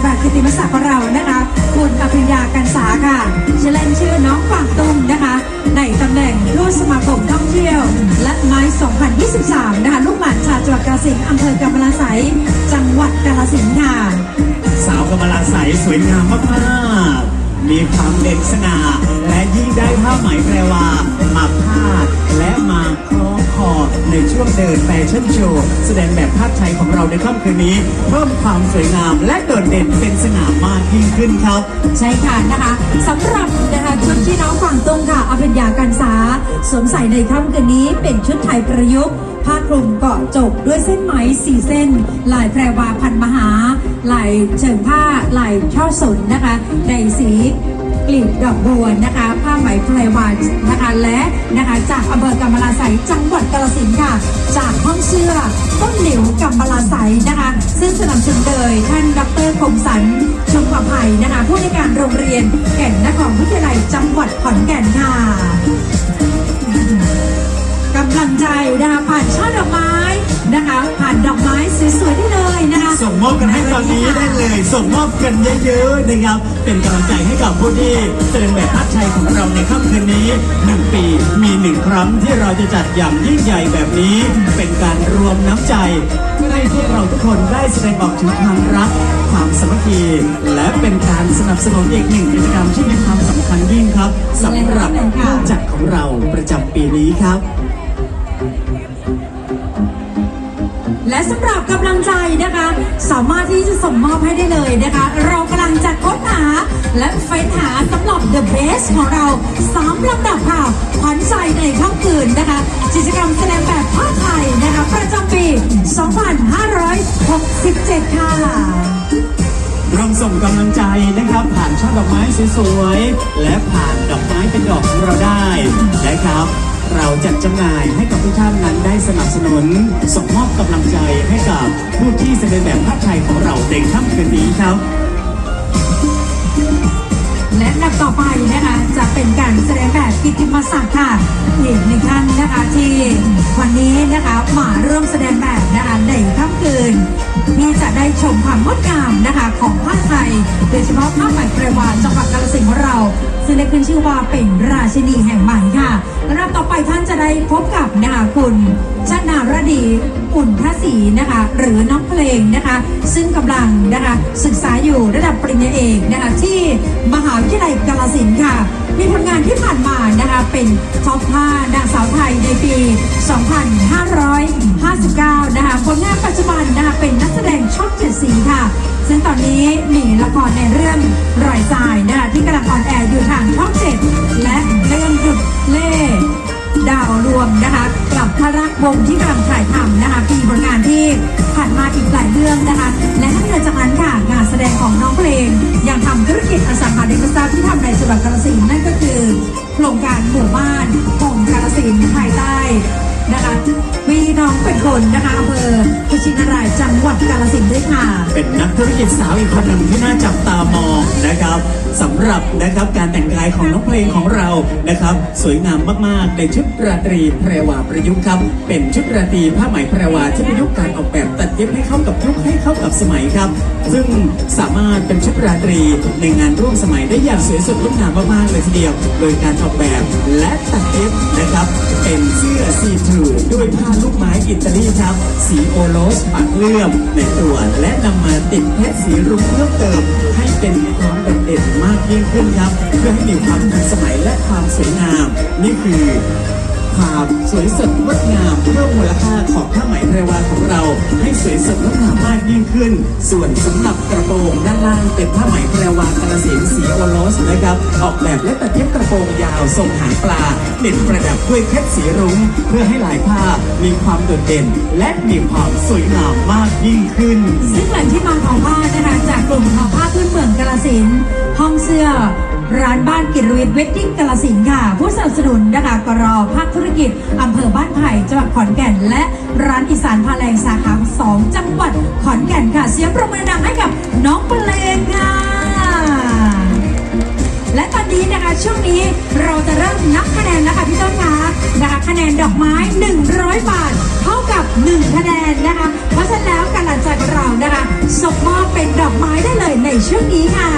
งแบบกิติมศักดิ์ของเรานะคะ คุณอภิญญากันสาค่ะชื่อเล่นชื่อน้องกวางตุ้งนะคะ ในตำแหน่งทูตสมาคมท่องเที่ยว และไม้ 2023 นะคะ ลูกหลานชาวจังหวัดกาฬสินธุ์อำเภอกำมะลาไสยจังหวัดกาฬสินธุ์ค่ะสาวกำมะลาใสสวยงามมากๆมีความเด่นสง่าและยิ่งได้ผ้าไหมแปลว่ามาพาดและมา ช่วงเดินแฟชั่นโชว์แสดงแบบภาพไทยของเราในค่ำคืนนี้ เพิ่มความสวยงามและโดดเด่นเป็นสง่ามากยิ่งขึ้นครับ ใช่ค่ะนะคะสำหรับนะคะชุดที่น้องฝั่งตรงค่ะอภิญญากันษาสวมใส่ในค่ำคืนนี้เป็นชุดไทยประยุกต์ผ้าคลุมเกาะจบด้วยเส้นไหมสี่เส้น ลายแพรวาพันมหา ลายเชิงผ้า ลายช่อสนนะคะในสี กลีบดอกบัวนะคะ ผ้าไหมแพรวานะคะ และนะคะจากอำเภอกำมะลาไสจังหวัดกาฬสินธุ์ค่ะ จากห้องเสื้อต้นหลิวกำมะลาไสนะคะ ซึ่งสนับสนุนโดยท่านดรคมสันชมประภัยนะคะ ผู้ในการโรงเรียนแก่นนครวิทยาลัยจังหวัดขอนแก่นค่ะกำลังใจนะคะผ่านช่อดอกไม้ นะคะผ่านดอกไม้สวยๆได้เลยนะคะส่งมอบกันให้ตอนนี้ได้เลย ส่งมอบกันเยอะๆนะครับ เป็นกำลังใจให้กับผู้ที่แสดงแบบภาพไทยของเราในค่ำคืนนี้หนึ่งปีมีหนึ่งครั้งที่เราจะจัดอย่างยิ่งใหญ่แบบนี้ เป็นการรวมน้ำใจเพื่อให้พวกเราทุกคนได้แสดงออกถึงความรัก ความสามัคคีและเป็นการสนับสนุนอีกหนึ่งกิจกรรมที่มีความสำคัญยิ่งครับสำหรับผู้จัดของเราประจำปีนี้ครับ และสำหรับกำลังใจนะคะ สามารถที่จะส่งมอบให้ได้เลยนะคะ เรากำลังจะค้นหา และเฟ้นหาสำหรับ The Best ของเราสามลำดับค่ะขวัญใจในค่ำคืนนะคะกิจกรรมแสดงแบบผ้าไทยนะคะ ประจำปี 2567 ค่ะ ร่วมส่งกำลังใจนะครับผ่าน ดอกไม้สวยๆ และผ่านดอกไม้เป็นดอกของเราได้นะครับ เราจัดจำหน่ายให้กับทุกท่านนั้นได้สนับสนุนส่งมอบกำลังใจให้กับผู้ที่แสดงแบบภาพไทยของเราในค่ำคืนนี้ครับ และลำดับต่อไปนะคะจะเป็นการแสดงแบบกิตติมศักดิ์ค่ะอีกหนึ่งท่านนะคะที่วันนี้นะคะมาเริ่มแสดง ชมความงดงามนะคะของผ้าไทยโดยเฉพาะผ้าไหมไพรวาจังหวัดกาฬสินธุ์ของเรา ซึ่งได้ขึ้นชื่อว่าเป็นราชินีแห่งใหม่ค่ะและลำดับต่อไปท่านจะได้พบกับนะคะคุณชนารดีอุ่นทศรีนะคะหรือน้องเพลงนะคะซึ่งกำลังนะคะศึกษาอยู่ระดับปริญญาเอกนะคะที่มหาวิทยาลัยกาฬสินธุ์ค่ะ มีผลงานที่ผ่านมา นะคะเป็นท็อป5นางสาวไทยในปี 2559 นะคะผลงานปัจจุบันนะคะเป็นนักแสดงช่องเจ็ดสีค่ะ ซึ่งตอนนี้มีละครในเรื่องรอยทรายนะคะที่กำลังออนแอร์อยู่ทางช่องเจ็ดและเรื่องหยุดเล่ดาวรวมนะคะกับพระรักวงที่กำลังถ่ายทำนะคะมีผลงานที่ผ่านมาอีกหลายเรื่องนะคะ และนอกจากนั้นค่ะงานแสดงของน้องเพลงยังทำธุรกิจอสังหาริมทรัพย์ที่ทำในจังหวัดกาฬสินธุ์ โครงการหมู่บ้านหงกาลสินภายใต้นะคะมีน้องเป็นคนนะคะอำเภอ ชินารายจังหวัดกาฬสินธุ์ด้วยค่ะ เป็นนักธุรกิจสาวอีกคนหนึ่งที่น่าจับตามองนะครับสำหรับนะครับการแต่งกายของน้องเพลงของเรานะครับ สวยงามมากๆในชุดราตรีแพรวาประยุกต์ครับ เป็นชุดราตรีผ้าไหมแพรวาที่ประยุกต์การออกแบบตัดเย็บให้เข้ากับยุคให้เข้ากับสมัยครับ ซึ่งสามารถเป็นชุดราตรีในงานร่วมสมัยได้อย่างสวยสดงดงามมากๆเลยทีเดียว โดยการออกแบบและตัดเย็บนะครับ เป็นเสื้อซีทรูด้วยผ้าลูกไม้อิตาลีครับ สีโอโลสปักเลื่อมในตัวและนำมาติดเพชรสีรุ้งเพิ่มเติม ให้เป็นความโดดเด่นมากยิ่งขึ้นครับ เพื่อให้มีความทันสมัยและความสวยงาม นี่คือ ความสวยสดงดงามเพิ่มมูลค่าของผ้าไหมแพรวาของเรา ให้สวยสดงดงามมากยิ่งขึ้น ส่วนสำหรับกระโปรงด้านล่างเป็นผ้าไหมแพรวากระสินสีโอโลสนะครับ ออกแบบและตัดเย็บกระโปรงยาวทรงหางปลาติดประดับด้วยเพชรสีรุ้งเพื่อให้ลายผ้ามีความโดดเด่น และมีความสวยงามมากยิ่งขึ้น ซึ่งแหล่งที่มาของผ้านะคะจากกลุ่มทอผ้าพื้นเมืองกาลสินห้องเสื้อ ร้านบ้านกิรวิทย์เวดดิ้งกาลสินธุ์ค่ะ ผู้สนับสนุนนะคะกรอภาคธุรกิจอำเภอบ้านไผ่จังหวัดขอนแก่น และร้านอีสานพาแรงสาขาสองจังหวัดขอนแก่นค่ะ เสียงปรบมือดังให้กับน้องเพลงค่ะ และตอนนี้นะคะช่วงนี้เราจะเริ่มนับคะแนนแล้วค่ะพี่ต้นคะนะคะคะแนนดอกไม้ 100 บาท เท่ากับ 1 คะแนนนะคะ เพราะฉะนั้นแล้วการหลังจากเรานะคะส่งมอบเป็นดอกไม้ได้เลยในช่วงนี้ค่ะ